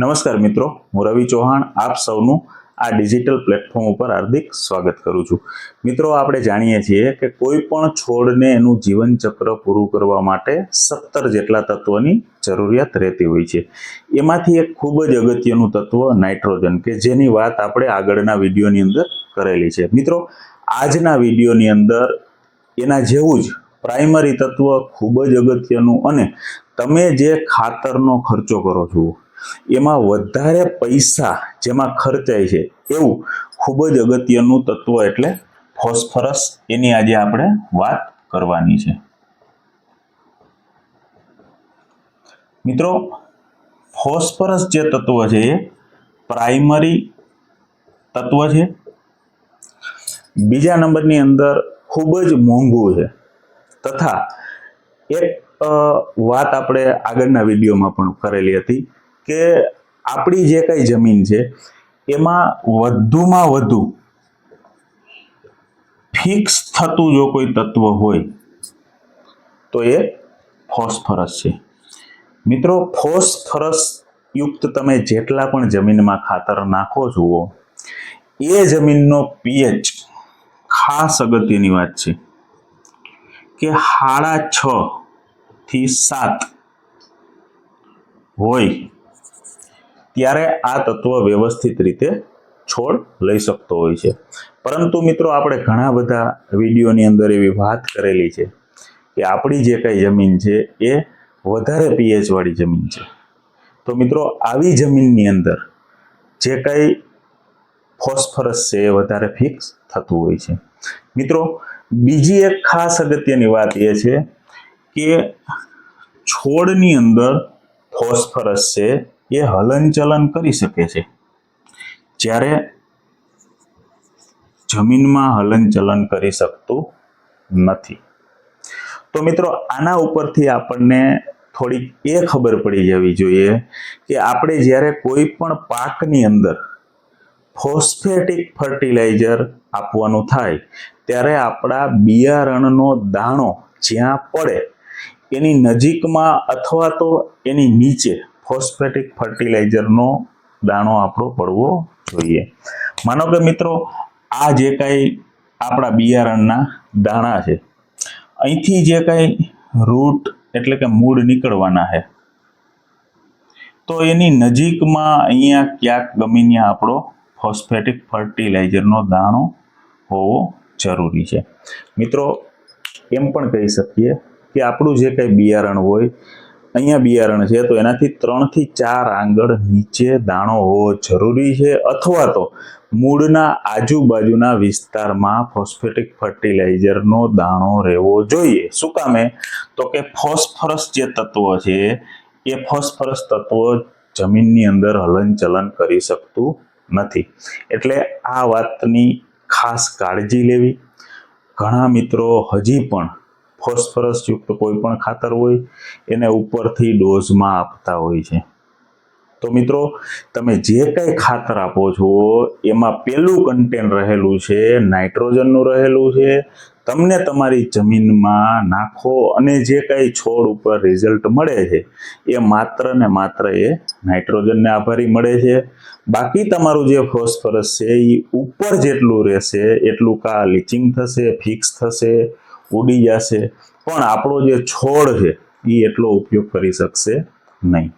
નમસ્કાર મિત્રો, હું રવિ ચૌહાણ, આપ સૌનું આ ડિજિટલ પ્લેટફોર્મ ઉપર હાર્દિક સ્વાગત કરું છું. મિત્રો, આપણે જાણીએ છીએ કે કોઈ પણ છોડને એનું જીવનચક્ર પૂરું કરવા માટે સત્તર જેટલા તત્વોની જરૂરિયાત રહેતી હોય છે. એમાંથી એક ખૂબ જ અગત્યનું તત્વ નાઇટ્રોજન, કે જેની વાત આપણે આગળના વિડીયોની અંદર કરેલી છે. મિત્રો, આજના વિડીયોની અંદર એના જેવું જ પ્રાઇમરી તત્વ ખૂબ જ અગત્યનું અને તમે જે ખાતરનો ખર્ચો કરો છો એમાં વધારે પૈસા જેમાં ખર્ચાય છે એવું ખૂબ જ અગત્યનું તત્વ એટલે ફોસ્ફરસ એની આજે આપણે વાત કરવાની છે. મિત્રો, ફોસ્ફરસ જે તત્વ છે એ પ્રાઇમરી તત્વ છે. બીજા નંબરની અંદર ખૂબ જ મોંઘું છે. તથા એક વાત આપણે આગળના વિડીયોમાં પણ કરેલી હતી. કે આપણી જે કઈ જમીન છે, એમાં વધુમાં વધુ ફિક્સ થતું જો કોઈ તત્વ હોય, તો એ ફોસ્ફરસ છે. મિત્રો ફોસ્ફરસ યુક્ત તમે જેટલા પણ જમીનમાં ખાતર નાખો છો એ જમીનનો પીએચ ખાસ અગત્યની વાત છે કે સાડા છ થી સાત હોય. ત્યારે આ તત્વ વ્યવસ્થિત રીતે છોડ લઈ શકતો હોય છે. પરંતુ મિત્રો, આપણે ઘણા બધા વિડીયોની અંદર એવી વાત કરેલી છે કે આપણી જે કાંઈ જમીન છે એ વધારે પીએચવાળી જમીન છે. તો મિત્રો, આવી જમીનની અંદર જે કંઈ ફોસ્ફરસ છે એ વધારે ફિક્સ થતું હોય છે. મિત્રો, બીજી એક ખાસ અગત્યની વાત એ છે કે છોડની અંદર ફોસ્ફરસ છે એ હલનચલન કરી શકે છે. જ્યારે જમીનમાં હલનચલન કરી શકતું નથી. તો મિત્રો, આના ઉપરથી આપણને થોડીક એ ખબર પડી જવી જોઈએ કે આપણે જ્યારે કોઈ પણ પાકની અંદર ફોસ્ફેટિક ફર્ટિલાઇઝર આપવાનું થાય, ત્યારે આપણા બિયારણનો દાણો જ્યાં પડે, એની નજીકમાં અથવા તો એની નીચે ફોસ્ફેટિક ફર્ટિલાઇઝરનો દાણો આપણો પડવો જોઈએ. માનો કે મિત્રો, આ જે કાંઈ આપણા બિયારણના દાણા છે, અહીંથી જે કાંઈ રૂટ એટલે કે મૂળ નીકળવાના છે, તો એની નજીકમાં અહીંયા ક્યાંક ગમે ત્યાં આપણો ફોસ્ફેટિક ફર્ટિલાઇઝરનો દાણો હોવો જરૂરી છે. મિત્રો, એમ પણ કહી શકીએ કે આપણું જે કંઈ બિયારણ હોય અહીંયા બિયારણ છે, તો એનાથી ત્રણથી ચાર આંગળ નીચે દાણો હોવો જરૂરી છે, અથવા તો મૂળના આજુબાજુના વિસ્તારમાં ફોસ્ફેટિક ફર્ટિલાઇઝરનો દાણો રહેવો જોઈએ. શું કામે તો કે ફોસ્ફરસ જે તત્વ છે, એ ફોસ્ફરસ તત્વ જમીનની અંદર હલનચલન કરી શકતું નથી. એટલે આ વાતની ખાસ કાળજી લેવી. ઘણા મિત્રો હજી પણ ફોસ્ફરસ યુક્ત કોઈ પણ ખાતર હોય, એને ઉપરથી ડોઝમાં આપતા હોય છે. તો મિત્રો, તમે જે કંઈ ખાતર આપો છો, એમાં પેલું કન્ટેન રહેલું છે નાઇટ્રોજનનું રહેલું છે. તમને તમારી જમીનમાં નાખો અને જે કંઈ છોડ ઉપર રિઝલ્ટ મળે છે, એ માત્ર ને માત્ર એ નાઇટ્રોજનને આભારી મળે છે. બાકી તમારું જે ફોસ્ફરસ છે એ ઉપર જેટલું રહેશે, એટલું કા લીચિંગ થશે ફિક્સ થશે ઉડી જશે. પણ આપણો જે છોડ છે એ એટલો ઉપયોગ કરી શકશે નહીં.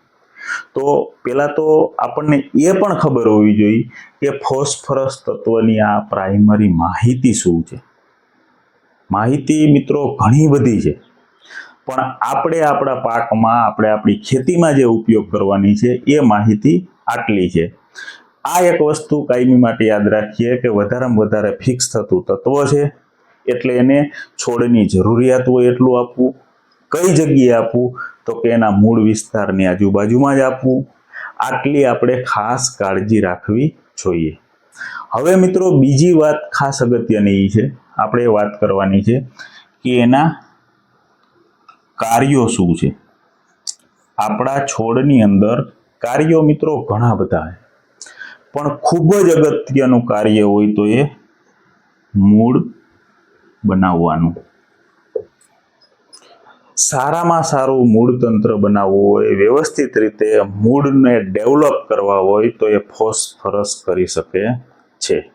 તો પહેલાં તો આપણને એ પણ ખબર હોવી જોઈએ કે ફોસ્ફરસ તત્વની આ પ્રાઇમરી માહિતી શું છે? માહિતી મિત્રો ઘણી બધી છે. પણ આપણે આપણા પાકમાં, આપણે આપણી ખેતીમાં જે ઉપયોગ કરવાની છે, એ માહિતી આટલી છે. આ એક વસ્તુ કાયમી માટે યાદ રાખીએ કે વધારેમાં વધારે ફિક્સ થતું તત્વ છે. એટલે એને છોડની જરૂરિયાત હોય એટલું આપવું. કઈ જગ્યાએ આપવું? તો કે એના મૂળ વિસ્તારની આજુબાજુમાં જ આપવું. આટલી આપણે ખાસ કાળજી રાખવી જોઈએ. હવે મિત્રો બીજી વાત ખાસ અગત્યની છે. આપણે વાત કરવાની છે કે એના કાર્યો શું છે? આપણા છોડની અંદર કાર્યો મિત્રો ઘણા બધા પણ ખૂબ જ અગત્યનું કાર્ય હોય તો એ મૂળ બનાવવાનું. સારામાં સારું મૂળ તંત્ર બનાવવું હોય, વ્યવસ્થિત રીતે મૂળને ડેવલપ કરવા હોય, તો એ ફોસ્ફરસ કરી શકે છે.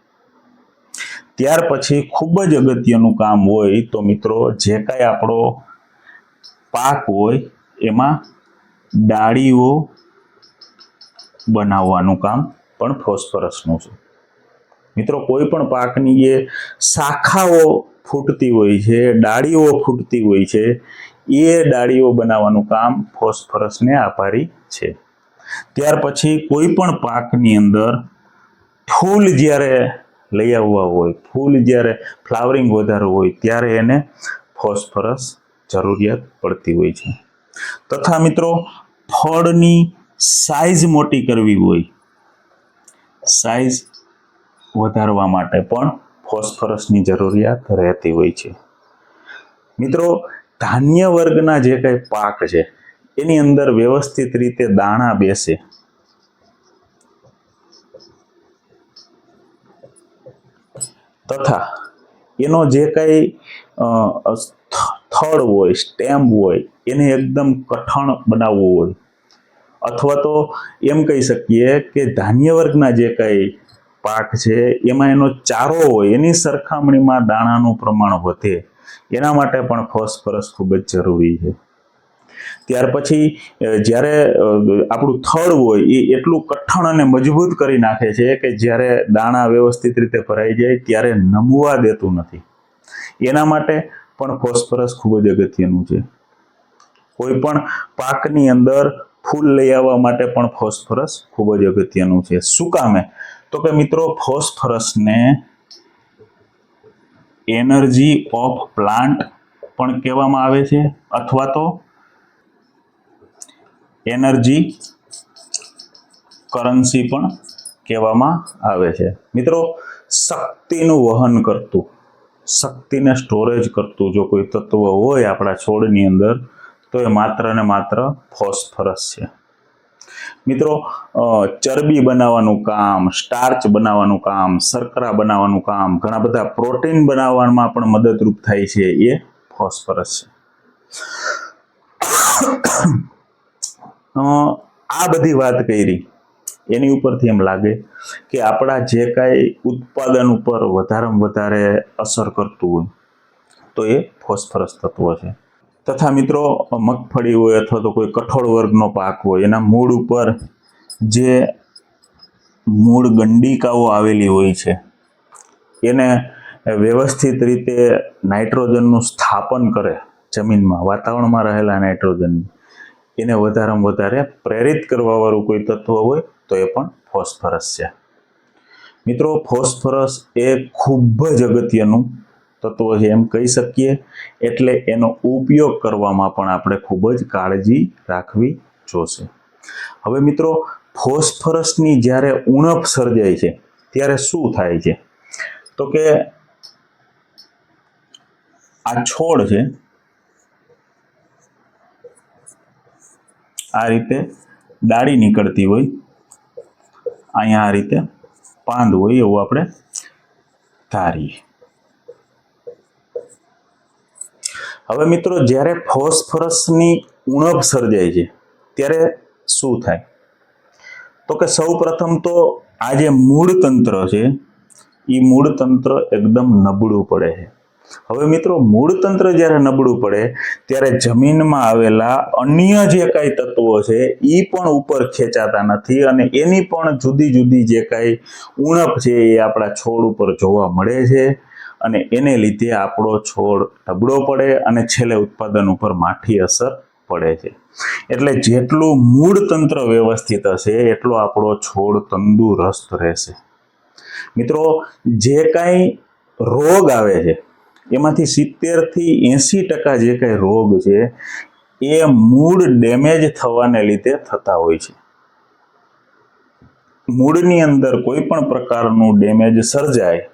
ત્યાર પછી ખૂબ જ અગત્યનું કામ હોય, તો મિત્રો, જે કાંઈ આપણો પાક હોય, એમાં ડાળીઓ બનાવવાનું કામ પણ ફોસ્ફરસનું છે. મિત્રો, કોઈ પણ પાકની જે શાખાઓ ફૂટતી હોય છે, ડાળીઓ ફૂટતી હોય છે, એ ડાળીઓ બનાવવાનું કામ ફોસ્ફરસને આભારી છે. ત્યાર પછી કોઈ પણ પાકની અંદર ફૂલ જ્યારે લઈ આવવા હોય, ફૂલ જ્યારે ફ્લાવરિંગ વધારે હોય, ત્યારે એને ફોસ્ફરસ જરૂરિયાત પડતી હોય છે. તથા મિત્રો, ફળની સાઈઝ મોટી કરવી હોય, સાઈઝ વધારવા માટે પણ ફોસ્ફરસની જરૂરિયાત રહેતી હોય છે. મિત્રો ધાન્ય વર્ગના જે કંઈ પાક છે, એની અંદર વ્યવસ્થિત રીતે દાણા બેસે. તથા એનો જે કંઈ થડ હોય, સ્ટેમ્પ હોય, એને એકદમ કઠણ બનાવવું હોય. અથવા તો એમ કહી શકીએ કે ધાન્ય વર્ગના જે કંઈ પાક છે, એમાં એનો ચારો હોય, એની સરખામણીમાં દાણાનું પ્રમાણ વધે. એના માટે પણ ફોસ્ફરસ ખૂબ જ જરૂરી છે. ત્યાર પછી જ્યારે આપણું થળ હોય, એ એટલું કઠણ અને મજબૂત કરી નાખે છે કે જ્યારે દાણા વ્યવસ્થિત રીતે ભરાઈ જાય, ત્યારે નમવા દેતું નથી. એના માટે પણ ફોસ્ફરસ ખૂબ જ અગત્યનું છે. કોઈ પણ પાકની અંદર ફૂલ લઈ આવવા માટે પણ ફોસ્ફરસ ખૂબ જ અગત્યનું છે. શું કામે તો કે મિત્રો, ફોસ્ફરસને એનર્જી ઓફ પ્લાન્ટ પણ કહેવામાં આવે છે, અથવા તો એનર્જી કરન્સી પણ કહેવામાં આવે છે. મિત્રો, શક્તિનું વહન કરતું, શક્તિને સ્ટોરેજ કરતું જો કોઈ તત્વ હોય આપણા છોડની અંદર, તો એ માત્ર ને માત્ર ફોસ્ફરસ છે. મિત્રો ચરબી બનાવવાનું કામ સ્ટાર્ચ બનાવવાનું કામ, શર્કરા બનાવવાનું કામ, ઘણા બધા પ્રોટીન બનાવવામાં પણ મદદરૂપ થાય છે એ ફોસ્ફરસ છે. આ બધી વાત કરી, એની ઉપરથી એમ લાગે કે આપણા જે કાંઈ ઉત્પાદન ઉપર વધારેમાં વધારે અસર કરતું હોય, તો એ ફોસ્ફરસ તત્વ છે. તથા મિત્રો, મગફળી હોય અથવા તો કોઈ કઠોળ વર્ગનો પાક હોય, એના મૂળ ઉપર જે મૂળ ગંડિકાઓ આવેલી હોય છે, એને વ્યવસ્થિત રીતે નાઇટ્રોજનનું સ્થાપન કરે જમીનમાં, વાતાવરણમાં રહેલા નાઇટ્રોજન એને વધારેમાં વધારે પ્રેરિત કરવાવાળું કોઈ તત્વ હોય, તો એ પણ ફોસ્ફરસ છે. મિત્રો, ફોસ્ફરસ એ ખૂબ જ અગત્યનું તત્વ છે એમ કહી શકીએ, એટલે એનો ઉપયોગ કરવામાં પણ આપણે ખૂબ જ કાળજી રાખવી જોશે. હવે મિત્રો, ફોસ્ફરસની જ્યારે ઉણપ સર્જાય છે, ત્યારે શું થાય છે? તો કે આ છોડ છે, આ રીતે ડાળી નીકળતી હોય, અહીંયા આ રીતે પાંદ હોય એવું આપણે ધારીએ. હવે મિત્રો, જ્યારે ફોસ્ફરસની ઉણપ સર્જાય છે, ત્યારે શું થાય? તો કે સૌ પ્રથમ તો આ જે મૂળ તંત્ર છે, એ મૂળ તંત્ર એકદમ નબળું પડે છે. હવે મિત્રો મૂળ તંત્ર જ્યારે નબળું પડે, ત્યારે જમીનમાં આવેલા અન્ય જે કાંઈ તત્વો છે, એ પણ ઉપર ખેંચાતા નથી અને એની પણ જુદી જુદી જે કાંઈ ઉણપ છે, એ આપણા છોડ ઉપર જોવા મળે છે. અને એને લીધે આપણો છોડ ઢબળો પડે અને છેલ્લે ઉત્પાદન ઉપર માઠી અસર પડે છે. એટલે જેટલું મૂળ તંત્ર વ્યવસ્થિત હશે, એટલો આપણો છોડ તંદુરસ્ત રહેશે. મિત્રો, જે કાંઈ રોગ આવે છે, એમાંથી સિત્તેરથી એંસી ટકા જે કાંઈ રોગ છે, એ મૂળ ડેમેજ થવાને લીધે થતા હોય છે. મૂળની અંદર કોઈ પણ પ્રકારનું ડેમેજ સર્જાય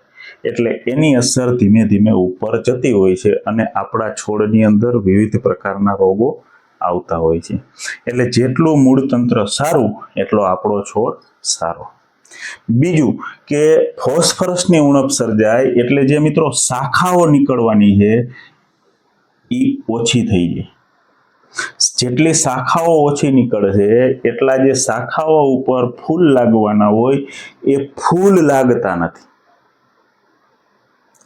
એટલે એની અસર ધીમે ધીમે ઉપર જતી હોય છે અને આપણા છોડની અંદર વિવિધ પ્રકારના રોગો આવતા હોય છે. એટલે જેટલું મૂળ તંત્ર સારું, એટલો આપણો છોડ સારો. બીજું કે ફોસ્ફરસની ઉણપ સર્જાય એટલે જે મિત્રો શાખાઓ નીકળવાની છે એ ઓછી થઈ જાય. જેટલી શાખાઓ ઓછી નીકળશે એટલા જે શાખાઓ ઉપર ફૂલ લાગવાના હોય, એ ફૂલ લાગતા નથી.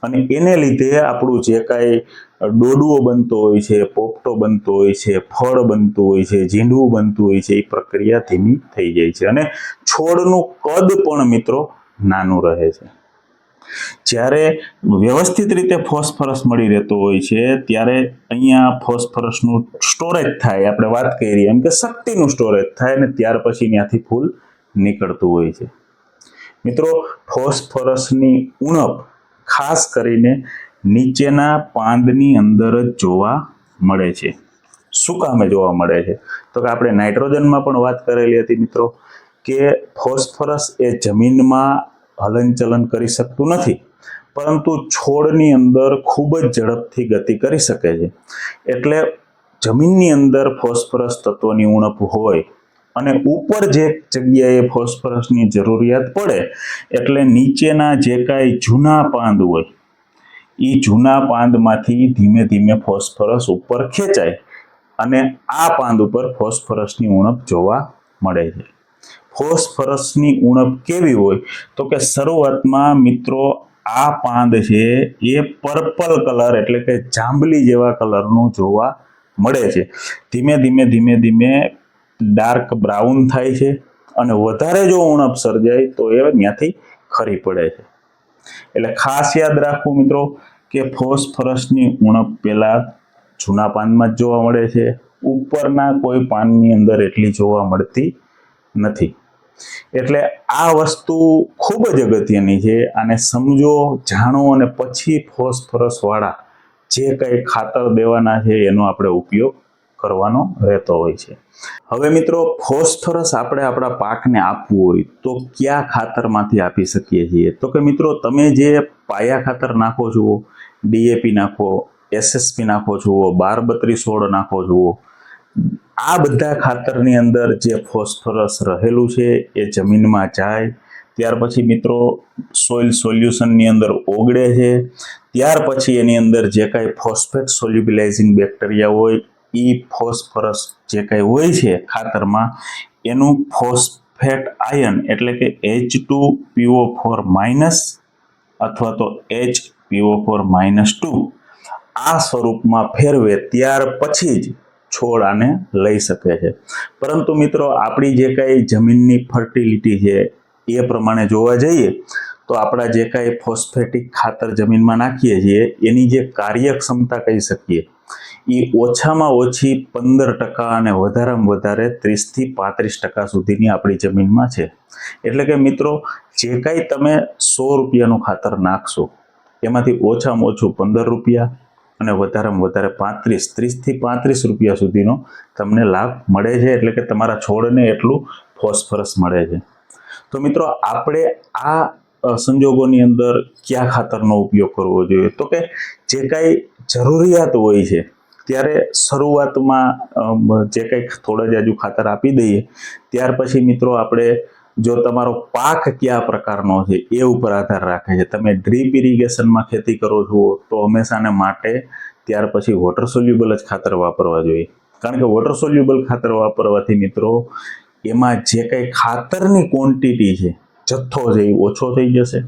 અને એને લીધે આપણું જે કાંઈ ડોડુઓ બનતો હોય છે, પોપટો બનતો હોય છે, ફળ બનતું હોય છે, ઝીંડવું બનતું હોય છે, એ પ્રક્રિયા ધીમી થઈ જાય છે. અને છોડનું કદ પણ મિત્રો નાનું રહે છે. જ્યારે વ્યવસ્થિત રીતે ફોસ્ફરસ મળી રહેતો હોય છે, ત્યારે અહીંયા ફોસ્ફરસનું સ્ટોરેજ થાય. આપણે વાત કરી એમ કે શક્તિનું સ્ટોરેજ થાય અને ત્યાર પછી ત્યાંથી ફૂલ નીકળતું હોય છે. મિત્રો, ફોસ્ફરસની ઉણપ ખાસ કરીને નીચેના પાંદની અંદર જ જોવા મળે છે. શું કામે જોવા મળે છે? તો કે આપણે નાઇટ્રોજનમાં પણ વાત કરેલી હતી મિત્રો, કે ફોસ્ફરસ એ જમીનમાં હલનચલન કરી શકતું નથી, પરંતુ છોડની અંદર ખૂબ જ ઝડપથી ગતિ કરી શકે છે. એટલે જમીનની અંદર ફોસ્ફરસ તત્વની ઉણપ હોય અને ઉપર જે જગ્યાએ ફોસ્ફરસની જરૂરિયાત પડે, એટલે નીચેના જે કાંઈ જૂના પાંદ હોય એ જૂના પાંદમાંથી ધીમે ધીમે ફોસ્ફરસ ઉપર ખેંચાય અને આ પાંદ ઉપર ફોસ્ફરસની ઉણપ જોવા મળે છે. ફોસ્ફરસની ઉણપ કેવી હોય? તો કે શરૂઆતમાં મિત્રો, આ પાંદ છે એ પર્પલ કલર એટલે કે જાંબલી જેવા કલરનું જોવા મળે છે. ધીમે ધીમે ધીમે ધીમે ડાર્ક બ્રાઉન થાય છે અને વધારે જો ઉણપ સર્જાય તો એ ત્યાંથી ખરી પડે છે. એટલે ખાસ યાદ રાખવું મિત્રો કે ફોસ્ફરસની ઉણપ પહેલાં જૂના પાનમાં જ જોવા મળે છે. ઉપરના કોઈ પાનની અંદર એટલી જોવા મળતી નથી. એટલે આ વસ્તુ ખૂબ જ અગત્યની છે અને સમજો, જાણો અને પછી ફોસ્ફરસવાળા જે કંઈ ખાતર દેવાના છે એનો આપણે ઉપયોગ કરવાનો રહેતો હોય છે. હવે મિત્રો, ફોસ્ફરસ આપણે આપણા પાકને આપવું હોય તો કયા ખાતરમાંથી આપી શકીએ છીએ? તો કે મિત્રો, તમે જે પાયા ખાતર નાખો છો ડીએપી નાખો એસએસપી નાખો છો બાર બત્રીસ સોળ નાખો છો આ બધા ખાતરની અંદર જે ફોસ્ફરસ રહેલું છે એ જમીનમાં જાય. ત્યાર પછી મિત્રો, સોઇલ સોલ્યુશનની અંદર ઓગળે છે. ત્યાર પછી એની અંદર જે કાંઈ ફોસ્ફેટ સોલ્યુબિલાઇઝિંગ બેક્ટેરિયા હોય એ ફોસ્ફરસ જે કાંઈ હોય છે ખાતરમાં, એનું ફોસ્ફેટ આયન એટલે કે H two P O four minus અથવા તો એચ પીઓ ફોર માઇનસ ટુ આ સ્વરૂપમાં ફેરવે ત્યાર પછી જ છોડ આને લઈ શકે છે. પરંતુ મિત્રો, આપણી જે કાંઈ જમીનની ફર્ટિલિટી છે એ પ્રમાણે જોવા જઈએ, તો આપણા જે કાંઈ ફોસ્ફેટિક ખાતર જમીનમાં નાખીએ છીએ, એની જે કાર્યક્ષમતા કહી શકીએ એ ઓછામાં ઓછી પંદર ટકા અને વધારેમાં વધારે ત્રીસથી પાંત્રીસ ટકા સુધીની આપણી જમીનમાં છે. એટલે કે મિત્રો, જે કાંઈ તમે સો રૂપિયાનું ખાતર નાખશો, એમાંથી ઓછામાં ઓછું પંદર રૂપિયા અને વધારેમાં વધારે પાંત્રીસ, ત્રીસથી પાંત્રીસ રૂપિયા સુધીનો તમને લાભ મળે છે. એટલે કે તમારા છોડને એટલું ફોસ્ફરસ મળે છે. તો મિત્રો, આપણે આ સંજોગોની અંદર કયા ખાતરનો ઉપયોગ કરવો જોઈએ? તો કે જે કાંઈ જરૂરિયાત હોય છે ત્યારે શરૂઆતમાં જે કંઈક થોડા જાજુ ખાતર આપી દઈએ, ત્યાર પછી મિત્રો આપણે જો તમારો પાક કયા પ્રકારનો છે એ ઉપર આધાર રાખે છે. તમે ડ્રીપ ઇરિગેશનમાં ખેતી કરો છો તો હંમેશાને માટે ત્યાર પછી વોટર સોલ્યુબલ જ ખાતર વાપરવા જોઈએ. કારણ કે વોટર સોલ્યુબલ ખાતર વાપરવાથી મિત્રો એમાં જે કંઈ ખાતરની ક્વોન્ટિટી છે, જથ્થો છે એ ઓછો થઈ જશે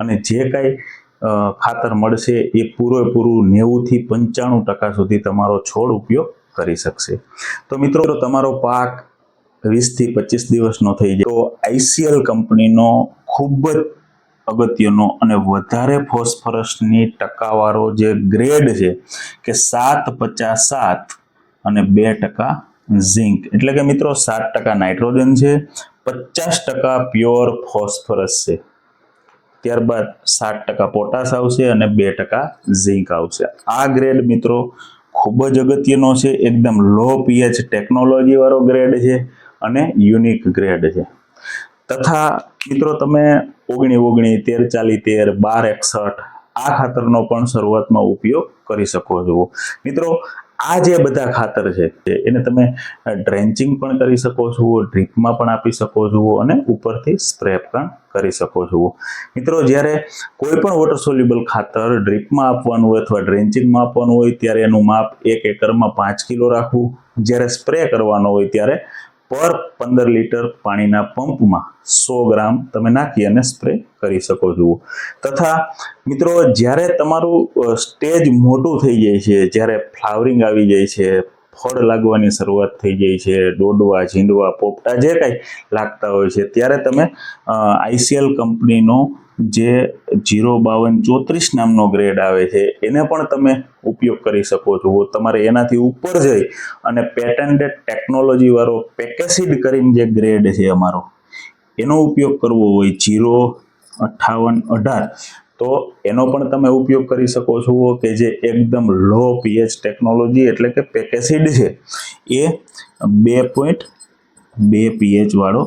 અને જે કાંઈ ખાતર મળશે એ પૂરેપૂરું નેવુંથી પંચાણું ટકા સુધી તમારો છોડ ઉપયોગ કરી શકશે. તો મિત્રો, તમારો પાક વીસથી પચીસ દિવસનો થઈ જાય. તો આઈસીએલ કંપનીનો ખૂબ જ અગત્યનો અને વધારે ફોસ્ફરસની ટકાવાળો જે ગ્રેડ છે કે સાત પચાસ સાત અને બે ટકા ઝિંક. એટલે કે મિત્રો, સાત ટકા નાઇટ્રોજન છે, પચાસ ટકા પ્યોર ફોસ્ફરસ છે. ત્યારબાદ સાત ટકા પોટાશ આવશે અને બે ટકા ઝીંક આવશે. આ ગ્રેડ મિત્રો ખૂબ જ અગત્યનો છે, એકદમ લો પીએચ ટેકનોલોજીવાળો ગ્રેડ છે અને યુનિક ગ્રેડ છે. તથા મિત્રો તમે ઓગણી ઓગણી, તેર ચાલી તેર, બાર એકસઠ આ ખાતરનો પણ શરૂઆતમાં ઉપયોગ કરી શકો છો. મિત્રો આ જે બધા ખાતર છે એને તમે ડ્રેન્ચિંગ પણ કરી શકો છો ડ્રીપમાં પણ આપી શકો છો અને ઉપરથી સ્પ્રે પણ કરી શકો છો. મિત્રો, જ્યારે કોઈ પણ વોટર સોલ્યુબલ ખાતર ડ્રીપમાં આપવાનું હોય અથવા ડ્રેન્ચિંગમાં આપવાનું હોય, ત્યારે એનું માપ એક એકરમાં પાંચ કિલો રાખવું. જ્યારે સ્પ્રે કરવાનો હોય, ત્યારે પર પંદર લીટર પાણીના પંપમાં સો ગ્રામ તમે નાખી અને સ્પ્રે કરી શકો છો. તથા મિત્રો, જ્યારે તમારું સ્ટેજ મોટું થઈ જાય છે, જ્યારે ફ્લાવરિંગ આવી જાય છે, ફળ લાગવાની શરૂઆત થઈ જાય છે ડોડવા ઝીંડવા, પોપટા, જે કાંઈ લાગતા હોય છે, ત્યારે તમે આઈસીએલ કંપનીનો જે જીરો બાવન ચોત્રીસ નામનો ગ્રેડ આવે છે, એને પણ તમે ઉપયોગ કરી શકો છો. તમારે એનાથી ઉપર જઈ અને પેટન્ટેડ ટેકનોલોજી વાળો પેકેસિડ કરીને જે ગ્રેડ છે અમારો, એનો ઉપયોગ કરવો હોય જીરો અઠ્ઠાવન અઢાર, તો એનો પણ તમે ઉપયોગ કરી શકો છો કે જે એકદમ લો પીએચ ટેકનોલોજી એટલે કે પેકેસિડ છે, એ બે પોઈન્ટ બે પીએચ વાળો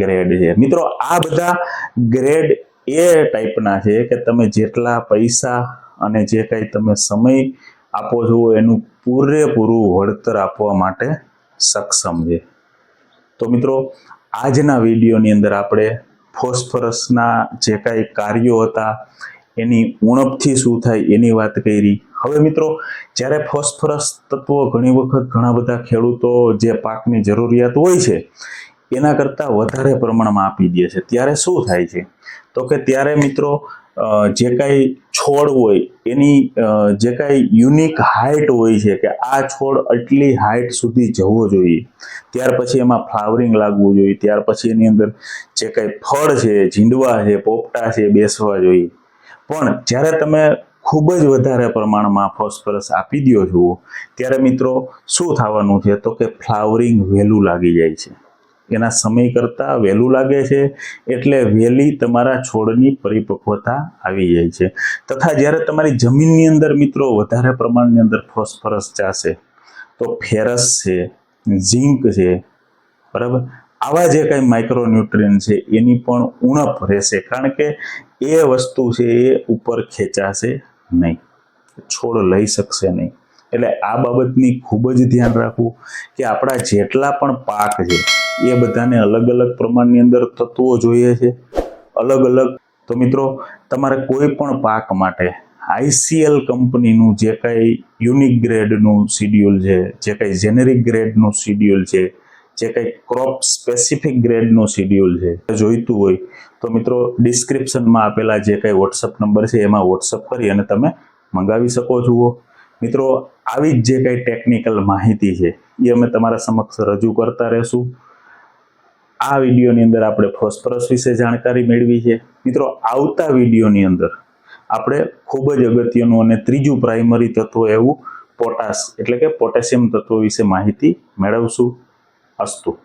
ગ્રેડ છે. મિત્રો, આ બધા ગ્રેડ એ ટાઈપના છે કે તમે જેટલા પૈસા અને જે કાંઈ તમે સમય આપો છો એનું પૂરેપૂરું વળતર આપવા માટે સક્ષમ છે. તો મિત્રો, આજના વિડીયોની અંદર આપણે ફોસ્ફરસના જે કાંઈ કાર્યો હતા, એની ઉણપથી શું થાય એની વાત કરી. હવે મિત્રો, જ્યારે ફોસ્ફરસ તત્વો ઘણી વખત ઘણા બધા ખેડૂતો જે પાકની જરૂરિયાત હોય છે એના કરતાં વધારે પ્રમાણમાં આપી દે છે. ત્યારે શું થાય છે? તો કે ત્યારે મિત્રો જે કાંઈ છોડ હોય, એની જે કાંઈ યુનિક હાઇટ હોય છે કે આ છોડ આટલી હાઇટ સુધી જવો જોઈએ. ત્યાર પછી એમાં ફ્લાવરિંગ લાગવું જોઈએ. ત્યાર પછી એની અંદર જે કાંઈ ફળ છે, ઝીંડવા છે, પોપટા છે, બેસવા જોઈએ. પણ જ્યારે તમે ખૂબ જ વધારે પ્રમાણમાં ફોસ્ફરસ આપી દો છો, ત્યારે મિત્રો શું થવાનું છે? તો કે ફ્લાવરિંગ વહેલું લાગી જાય છે. એના સમય કરતાં વહેલું લાગે છે, એટલે વહેલી તમારા છોડની પરિપક્વતા આવી જાય છે. તથા જ્યારે તમારી જમીનની અંદર મિત્રો વધારે પ્રમાણની અંદર ફોસ્ફરસ જાશે તો ફેરસ છે, ઝીંક છે, બરાબર? આવા જે કાંઈ માઇક્રોન્યુટ્રિયન છે, એની પણ ઉણપ રહેશે, કારણ કે એ વસ્તુ છે એ ઉપર ખેંચાશે નહીં, છોડ લઈ શકશે નહીં. એટલે આ બાબતની ખૂબ જ ધ્યાન રાખવું કે આપણા જેટલા પણ પાક છે, એ બધાને અલગ અલગ પ્રમાણની અંદર તત્વો જોઈએ છે. અલગ અલગ, તો મિત્રો, તમારે કોઈ પણ પાક માટે આઈસીએલ કંપનીનું જે કાંઈ યુનિક ગ્રેડનું શિડ્યુલ છે, જે કાંઈ જેનેરિક ગ્રેડનું શિડ્યુલ છે, જે કંઈ ક્રોપ સ્પેસિફિક ગ્રેડનું શિડ્યુલ છે જોઈતું હોય, તો મિત્રો, ડિસ્ક્રિપ્શનમાં આપેલા જે કંઈ વોટ્સઅપ નંબર છે, એમાં વોટ્સઅપ કરી અને તમે મંગાવી શકો છો મિત્રો આવી જ જે કંઈ ટેકનિકલ માહિતી છે, એ અમે તમારા સમક્ષ રજૂ કરતા રહેશું. આ વિડીયોની અંદર આપણે ફોસ્ફરસ વિશે જાણકારી મેળવી છે. મિત્રો, આવતા વિડીયોની અંદર આપણે ખૂબ જ અગત્યનું અને ત્રીજું પ્રાઇમરી તત્વ એવું પોટાશ એટલે કે પોટેશિયમ તત્વ વિશે માહિતી મેળવશું. અસ્તુ.